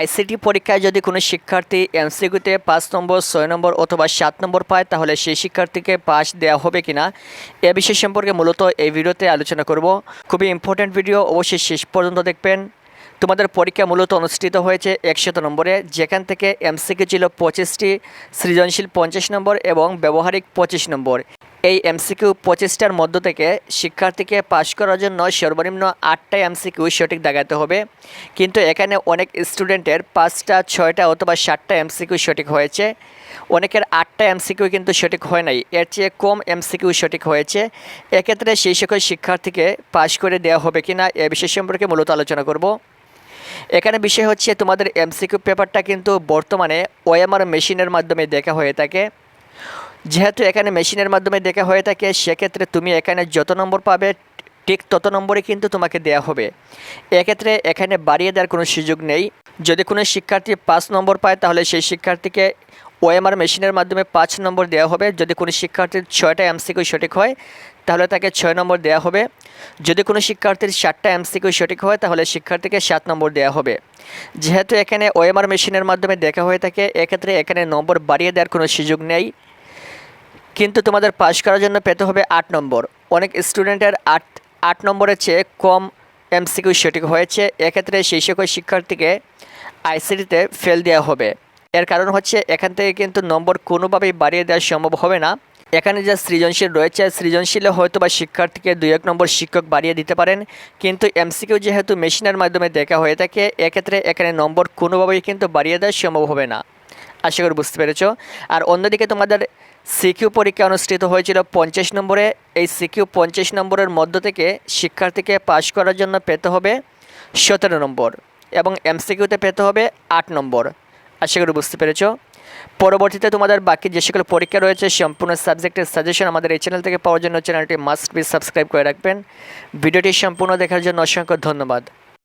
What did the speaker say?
ICT পরীক্ষায় যদি কোনো শিক্ষার্থী এমসিকিউতে পাঁচ নম্বর, ছয় নম্বর অথবা সাত নম্বর পায়, তাহলে সেই শিক্ষার্থীকে পাস দেওয়া হবে কিনা এ বিষয় সম্পর্কে মূলত এই ভিডিওতে আলোচনা করব। খুবই ইম্পর্ট্যান্ট ভিডিও অবশ্যই শেষ পর্যন্ত দেখবেন। তোমাদের পরীক্ষা মূলত অনুষ্ঠিত হয়েছে একশত নম্বরে, যেখান থেকে এমসিকিউ ছিল পঁচিশটি, সৃজনশীল পঞ্চাশ নম্বর এবং ব্যবহারিক পঁচিশ নম্বর। এই এমসিকিউ পঁচিশটার মধ্য থেকে শিক্ষার্থীকে পাশ করার জন্য সর্বনিম্ন আটটা এমসিকিউ সঠিক দেখাতে হবে। কিন্তু এখানে অনেক স্টুডেন্টের পাঁচটা, ছয়টা অথবা সাতটা এমসিকিউ সঠিক হয়েছে। অনেকের আটটা এমসিকিউ কিন্তু সঠিক হয় নাই। এর চেয়ে কম এমসিকিউ সঠিক হয়েছে। এক্ষেত্রে সেই সকল শিক্ষার্থীকে পাশ করে দেওয়া হবে কি না এ বিষয় সম্পর্কে মূলত আলোচনা করব। এখানে বিষয় হচ্ছে তোমাদের এমসিকিউ পেপারটা কিন্তু বর্তমানে ওএমআর মেশিনের মাধ্যমে দেখা হয়ে থাকে। যেহেতু এখানে মেশিনের মাধ্যমে দেখা হয়ে থাকে, সেক্ষেত্রে তুমি এখানে যত নম্বর পাবে, ঠিক তত নম্বরে কিন্তু তোমাকে দেওয়া হবে। এক্ষেত্রে এখানে বাড়িয়ে দেওয়ার কোনো সুযোগ নেই। যদি কোনো শিক্ষার্থী পাঁচ নম্বর পায়, তাহলে সেই শিক্ষার্থীকে ওএমআর মেশিনের মাধ্যমে পাঁচ নম্বর দেওয়া হবে। যদি কোনো শিক্ষার্থীর ছয়টা এমসিকিউ সঠিক হয়, তাহলে তাকে ছয় নম্বর দেওয়া হবে। যদি কোনো শিক্ষার্থীর সাতটা এমসিকিউ সঠিক হয়, তাহলে শিক্ষার্থীকে সাত নম্বর দেওয়া হবে। যেহেতু এখানে ওএমআর মেশিনের মাধ্যমে দেখা হয়ে থাকে, এক্ষেত্রে এখানে নম্বর বাড়িয়ে দেওয়ার কোনো সুযোগ নেই। কিন্তু তোমাদের পাস করার জন্য পেতে হবে আট নম্বর। অনেক স্টুডেন্টের আট আট নম্বরের চেয়ে কম এমসিকিউ সঠিক হয়েছে। এক্ষেত্রে সেই সকল শিক্ষার্থীকে আইসিটিতে ফেল দেওয়া হবে। এর কারণ হচ্ছে এখান থেকে কিন্তু নম্বর কোনোভাবেই বাড়িয়ে দেওয়া সম্ভব হবে না। এখানে যা সৃজনশীল রয়েছে, সৃজনশীলে হয়তো বা শিক্ষার্থীকে দুই এক নম্বর শিক্ষক বাড়িয়ে দিতে পারেন। কিন্তু এমসিকিউ যেহেতু মেশিনের মাধ্যমে দেখা হয়ে থাকে, এক্ষেত্রে এখানে নম্বর কোনোভাবেই কিন্তু বাড়িয়ে দেওয়া সম্ভব হবে না। আশা করি বুঝতে পেরেছ। আর অন্যদিকে তোমাদের সিকিউ পরীক্ষা অনুষ্ঠিত হয়েছিল পঞ্চাশ নম্বরে। এই সিকিউ পঞ্চাশ নম্বরের মধ্য থেকে শিক্ষার্থীকে পাশ করার জন্য পেতে হবে সতেরো নম্বর এবং এমসিকিউতে পেতে হবে আট নম্বর। আশা করি বুঝতে পেরেছ। পরবর্তীতে তোমাদের বাকি যে সকল পরীক্ষা রয়েছে, সম্পূর্ণ সাবজেক্টের সাজেশন আমাদের এই চ্যানেল থেকে পাওয়ার জন্য চ্যানেলটি মাস্ট বি সাবস্ক্রাইব করে রাখবেন। ভিডিওটি সম্পূর্ণ দেখার জন্য অসংখ্য ধন্যবাদ।